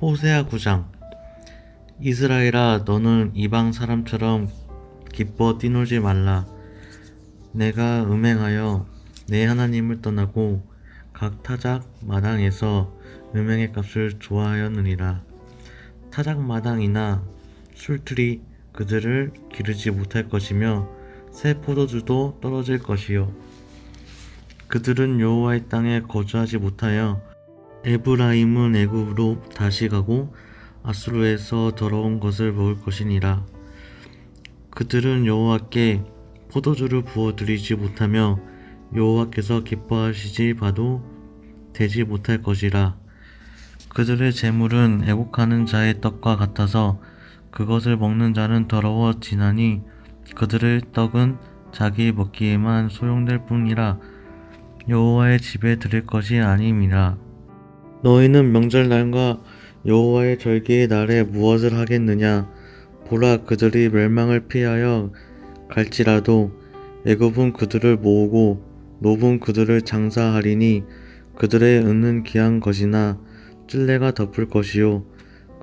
호세아 9장. 이스라엘아 너는 이방 사람처럼 기뻐 뛰놀지 말라. 내가 음행하여 내 하나님을 떠나고 각 타작 마당에서 음행의 값을 좋아하였느니라. 타작 마당이나 술틀이 그들을 기르지 못할 것이며 새 포도주도 떨어질 것이요. 그들은 여호와의 땅에 거주하지 못하여 에브라임은 애굽으로 다시 가고 아수르에서 더러운 것을 먹을 것이니라. 그들은 여호와께 포도주를 부어 드리지 못하며 여호와께서 기뻐하시지 봐도 되지 못할 것이라. 그들의 재물은 애곡하는 자의 떡과 같아서 그것을 먹는 자는 더러워지나니 그들의 떡은 자기 먹기에만 소용될 뿐이라 여호와의 집에 드릴 것이 아님이라. 너희는 명절날과 여호와의 절기의 날에 무엇을 하겠느냐? 보라 그들이 멸망을 피하여 갈지라도 애굽은 그들을 모으고 노분 그들을 장사하리니 그들의 은은 귀한 것이나 찔레가 덮을 것이요.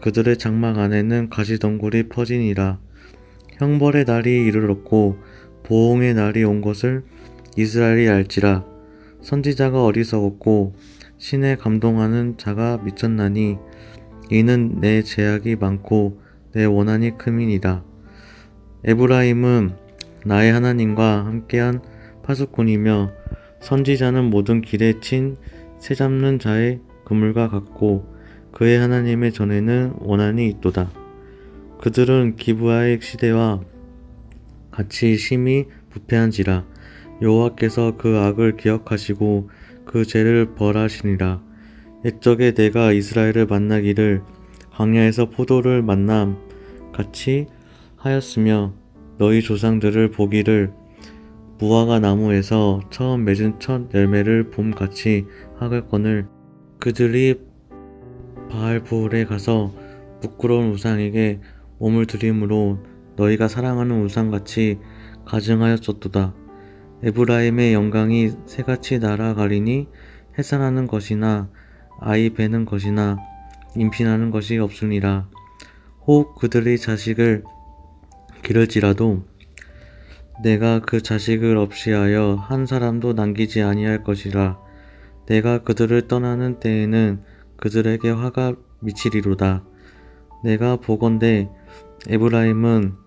그들의 장막 안에는 가시덩굴이 퍼지니라. 형벌의 날이 이르렀고 보응의 날이 온 것을 이스라엘이 알지라. 선지자가 어리석었고 신에 감동하는 자가 미쳤나니 이는 내 제약이 많고 내 원한이 큼이니라. 에브라임은 나의 하나님과 함께한 파수꾼이며 선지자는 모든 길에 친 새 잡는 자의 그물과 같고 그의 하나님의 전에는 원한이 있도다. 그들은 기브아의 시대와 같이 심히 부패한지라 여호와께서 그 악을 기억하시고 그 죄를 벌하시니라. 옛적에 내가 이스라엘을 만나기를 광야에서 포도를 만남 같이 하였으며 너희 조상들을 보기를 무화과 나무에서 처음 맺은 첫 열매를 봄같이 하겠거늘 그들이 바알부올에 가서 부끄러운 우상에게 몸을 들임으로 너희가 사랑하는 우상같이 가증하였었도다. 에브라임의 영광이 새같이 날아가리니 해산하는 것이나 아이 베는 것이나 임신하는 것이 없으니라. 혹 그들의 자식을 기를지라도 내가 그 자식을 없이하여 한 사람도 남기지 아니할 것이라. 내가 그들을 떠나는 때에는 그들에게 화가 미치리로다. 내가 보건대 에브라임은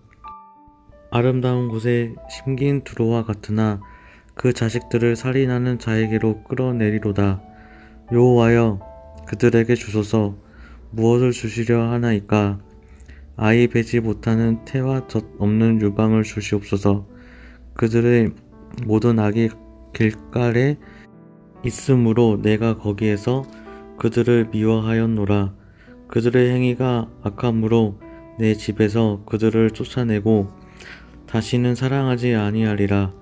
아름다운 곳에 심긴 두로와 같으나 그 자식들을 살인하는 자에게로 끌어내리로다. 여호와여 그들에게 주소서. 무엇을 주시려 하나이까? 아이 베지 못하는 태와 젖 없는 유방을 주시옵소서. 그들의 모든 악이 길가에 있으므로 내가 거기에서 그들을 미워하였노라. 그들의 행위가 악함으로 내 집에서 그들을 쫓아내고 다시는 사랑하지 아니하리라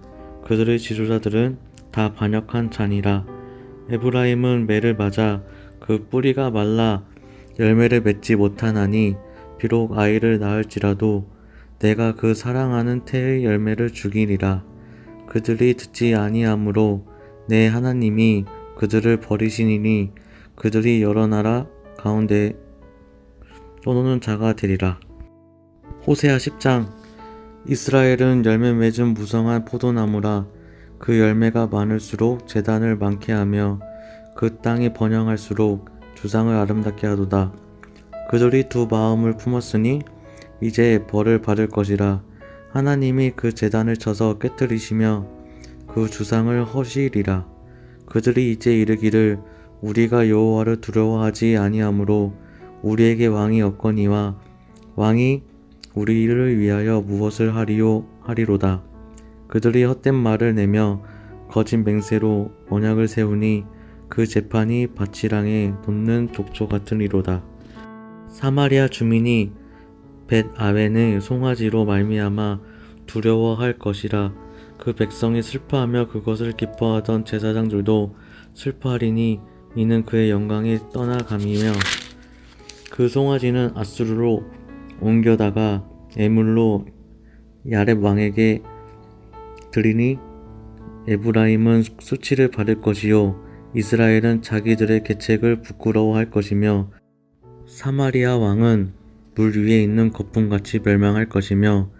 그들의 지도자들은 다 반역한 잔이라 에브라임은 매를 맞아 그 뿌리가 말라 열매를 맺지 못하나니 비록 아이를 낳을지라도 내가 그 사랑하는 태의 열매를 죽이리라. 그들이 듣지 아니하므로 내 하나님이 그들을 버리시니니 그들이 여러 나라 가운데 떠노는 자가 되리라. 호세아 10장 이스라엘은 열매 맺은 무성한 포도나무라 그 열매가 많을수록 재단을 많게 하며 그 땅이 번영할수록 주상을 아름답게 하도다. 그들이 두 마음을 품었으니 이제 벌을 받을 것이라. 하나님이 그 재단을 쳐서 깨뜨리시며 그 주상을 허시리라. 그들이 이제 이르기를 우리가 여호와를 두려워하지 아니하므로 우리에게 왕이 없거니와 왕이 우리를 위하여 무엇을 하리요 하리로다. 그들이 헛된 말을 내며 거짓 맹세로 언약을 세우니 그 재판이 밭이랑에 돋는 독초 같으리로다. 사마리아 주민이 벳 아웬의 송아지로 말미암아 두려워할 것이라 그 백성이 슬퍼하며 그것을 기뻐하던 제사장들도 슬퍼하리니 이는 그의 영광이 떠나감이며 그 송아지는 아수르로 옮겨다가 애물로 야렙 왕에게 드리니 에브라임은 수치를 받을 것이요 이스라엘은 자기들의 계책을 부끄러워할 것이며 사마리아 왕은 물 위에 있는 거품같이 멸망할 것이며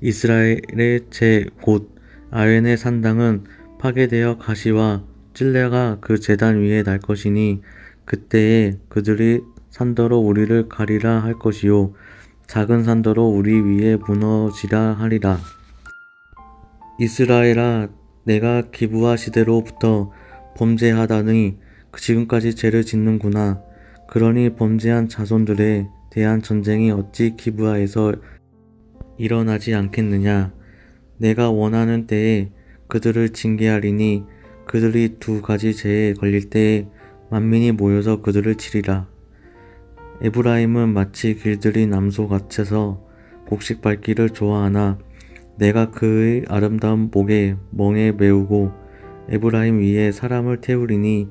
이스라엘의 제 곧 아웬의 산당은 파괴되어 가시와 찔레가 그 제단 위에 날 것이니 그때에 그들이 산더러 우리를 가리라 할 것이요 작은 산더러 우리 위에 무너지라 하리라. 이스라엘아 내가 기부하 시대로부터 범죄하다니 그 지금까지 죄를 짓는구나. 그러니 범죄한 자손들에 대한 전쟁이 어찌 기부하에서 일어나지 않겠느냐? 내가 원하는 때에 그들을 징계하리니 그들이 두 가지 죄에 걸릴 때에 만민이 모여서 그들을 치리라 에브라임은 마치 길들이 남소 같아서 곡식 밟기를 좋아하나 내가 그의 아름다운 목에 멍에 메우고 에브라임 위에 사람을 태우리니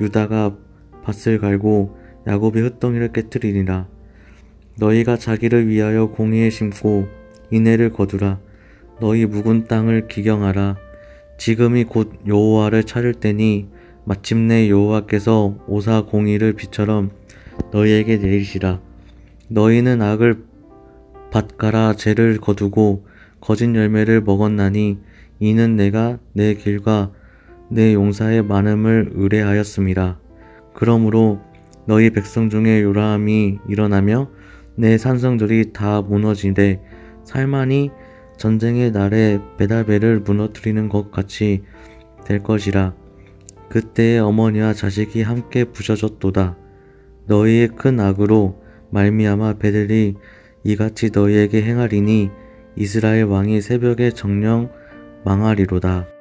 유다가 밭을 갈고 야곱이 흙덩이를 깨뜨리리라. 너희가 자기를 위하여 공의에 심고 인애를 거두라. 너희 묵은 땅을 기경하라. 지금이 곧 여호와를 찾을 때니 마침내 여호와께서 오사 공의를 비처럼 너희에게 내리시라. 너희는 악을 밭가라 죄를 거두고 거짓 열매를 먹었나니 이는 내가 내 길과 내 용사의 많음을 의뢰하였음이라 그러므로 너희 백성 중에 요람이 일어나며 내 산성들이 다 무너지되 살만이 전쟁의 날에 베다벨을 무너뜨리는 것 같이 될 것이라. 그때에 어머니와 자식이 함께 부셔졌도다 너희의 큰 악으로 말미암아 베델이 이같이 너희에게 행하리니 이스라엘 왕이 새벽에 정령 망하리로다